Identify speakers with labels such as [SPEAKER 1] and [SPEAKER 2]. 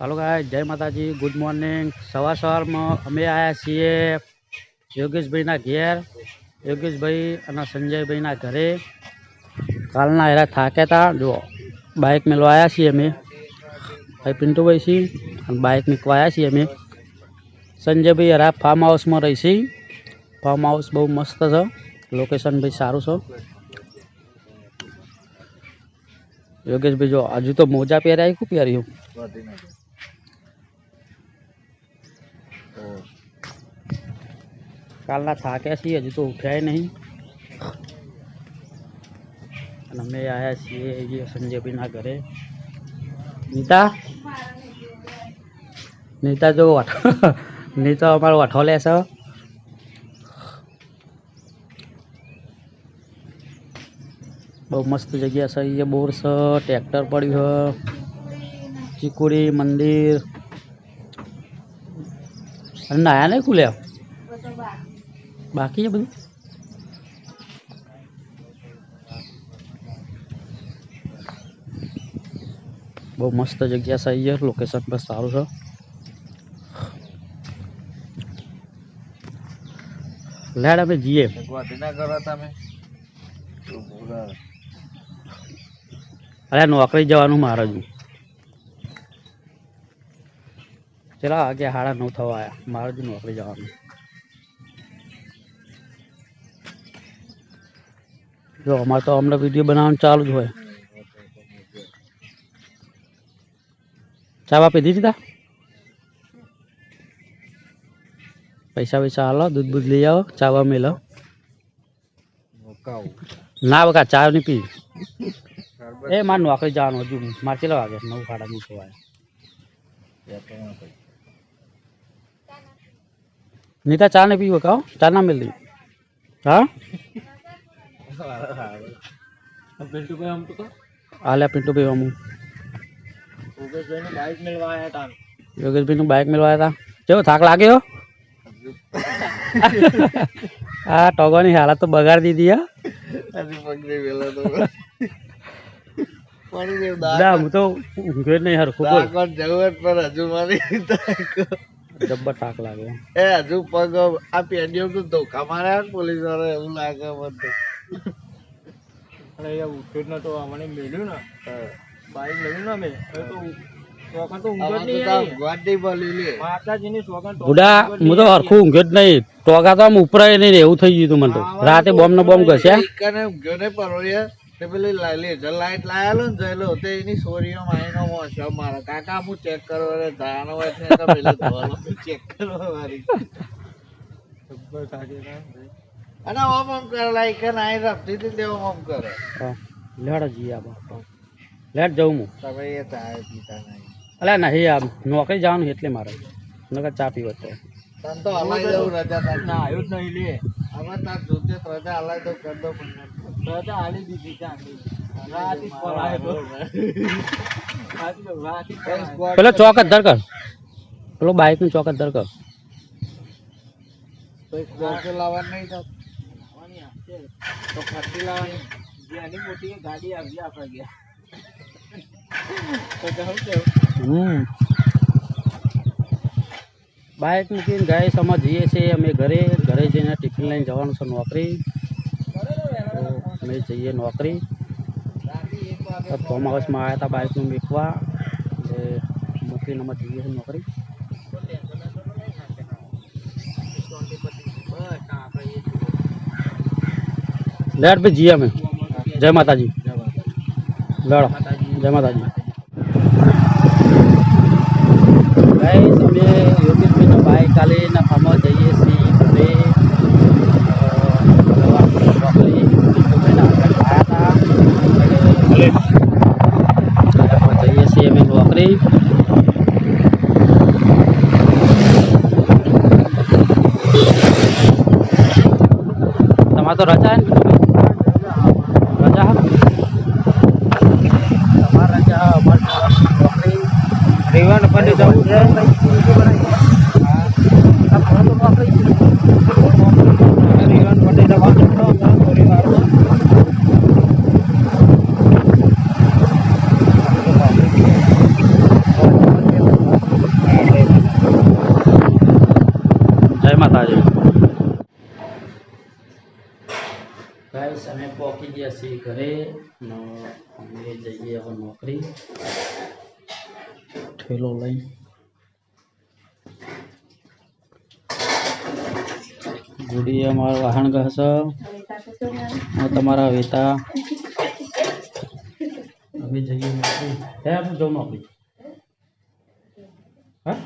[SPEAKER 1] હાલો ગાય જય માતાજી good morning સવાર સવારમાં અમે આવ્યા છીએ યોગેશભાઈના ઘેર. યોગેશભાઈ અને સંજયભાઈના ઘરે. કાલના એરા થાક્યા હતા જો બાઇક મેળવા આવ્યા છીએ અમે. ભાઈ પિન્ટુભાઈ છીએ અને બાઇક મૂકવા આવ્યા છીએ અમે. સંજયભાઈ હરા ફાર્મ હાઉસમાં રહી છીએ ફાર્મ હાઉસ બહુ મસ્ત છે. લોકેશન ભાઈ સારું છે. યોગેશભાઈ, જો, હજુ તો મોજા પહેર્યા શું પહેર્યું? કાલના થાક્યા છીએ હજુ તો ઉઠ્યા નહીં અને અમે આવ્યા છીએ એ સંજયભાઈના ઘરે નીતા નીતા જો વાઠો નીતા અમારો વાઠો લેશે બહુ મસ્ત જગ્યા છે અહીંયા બોર છે ટ્રેક્ટર પડ્યું છે ચીકુડી મંદિર અને નાયા નહીં ખુલ્યા? બાકી છે બધું? બહુ મસ્ત જગ્યા છે અહીંયા. લોકેશન પણ સારું છે. લેડ અમે જઈએ. અરે નોકરી જવાનું મારે જ ચલા વાગે સાડા નવ થવા આવ્યા. મારે જ નોકરી જવાનું. જો અમારે તો અમને વીડિયો બનાવવાનું ચાલુ જ હોય. ચા બા પીધી દીધા પૈસા પૈસા હાલો દૂધ બૂધ લઈ આવો ચા બા મેલો ના બકા ચા નહીં પી. એ મારે નોકરી જવાનું હજુ. મારે કેટલા વાગે? નવ સાડા નવ થવા નીતા ચા નહીં પીવો કાઓ ચા ના મિલ હા હાલે પિન્ટુ ભાઈ અમુક યોગેશભાઈ નું બાઇક મેળવા હતા કેવો થાક લાગ્યો આ ટોગોની હાલત તો બગાડી દીધી હા ના હું તો ઊંઘ્યો જ નહીં હારું ખૂબ જબ્બર થાક લાગે.
[SPEAKER 2] એ હજુ પગ આ પેડીઓ તો ધોકા માર્યા ને પોલીસવાળા એવું લાગે બધું
[SPEAKER 3] અને એ ઉઠ્યો નતો મને મેલ્યું ને? બાઈક લઈને ને તો તો
[SPEAKER 2] તો
[SPEAKER 3] તો
[SPEAKER 1] તો તો તું મને તો. રાતે બોમ્બ ને બોમ્બ ઘસ્યા?
[SPEAKER 2] તે પેલી લાયેલો ને જયેલો તે એની સોરીઓ માઈનો મોસો મારા કાકા હું ચેક કરો રે ધાનો હોય છે તો પેલું ધોલો. ચેક કરો મારી
[SPEAKER 3] જબ્બર થાકી ગયા
[SPEAKER 2] અને ઓમ ઓમ કરે લાઈક ને આઈ રફતી હતી તે ઓમ ઓમ કરે.
[SPEAKER 1] હા, લેડ આ બાપા લેડ જવું હું.
[SPEAKER 2] તમે એ પીતા નહીં.
[SPEAKER 1] અલ્યા નહીં આ નોકરી જવાનું એટલે મારે. નકર ચા પીવો તો.
[SPEAKER 2] તને તો હલાઈ જવું રજા
[SPEAKER 3] ના આવ્યો જ નહીં લે.
[SPEAKER 2] હવે તાર જોતે રજા હલાઈ દઉં કર દો પણ
[SPEAKER 3] દીધી ચાંદી જ પલાયો.
[SPEAKER 1] પેલો ચોક જ ધરકર પેલો બાઇકનું ચોક જ
[SPEAKER 3] ધરકર ગાડી આવી આપણે ગયા તો કહું કેવું?
[SPEAKER 1] હમ. બાઇક મૂકીને ગાય સમજીએ જઈએ છીએ. અમે ઘરે ઘરે જઈને ટિફિન લઈને જવાનું છે નોકરી. અમે જઈએ નોકરી. ફોર્મ હાઉસમાં આવ્યા હતા બાઇકનું મૂકવા. એટલે અમે જઈએ છીએ નોકરી. લેટ ભાઈ, જઈએ અમે. જય માતાજી. લડો. જય માતાજી. ગાઈસ, અમે યોગેશભાઈનો બાઇક કાલે ફાર્મમાં જઈએ છીએ ઘરે અ, નોકરી યોગેશભાઈના આગળ આવ્યા હતા એટલે છીએ તમારે તો રજા રજા? તમારે રજા
[SPEAKER 3] રેવાનું પણ જવું છે રેવાનું પણ જવાનું પરિવાર
[SPEAKER 1] છીએ ઘરે ને અમે જઈએ હવે નોકરી. ઠેલો લઈ. ગુડી અમારો વાહન ઘસ. તમારા વેતા. અમે જઈએ નોકરી. હે, આપણે જો નોકરી? હા?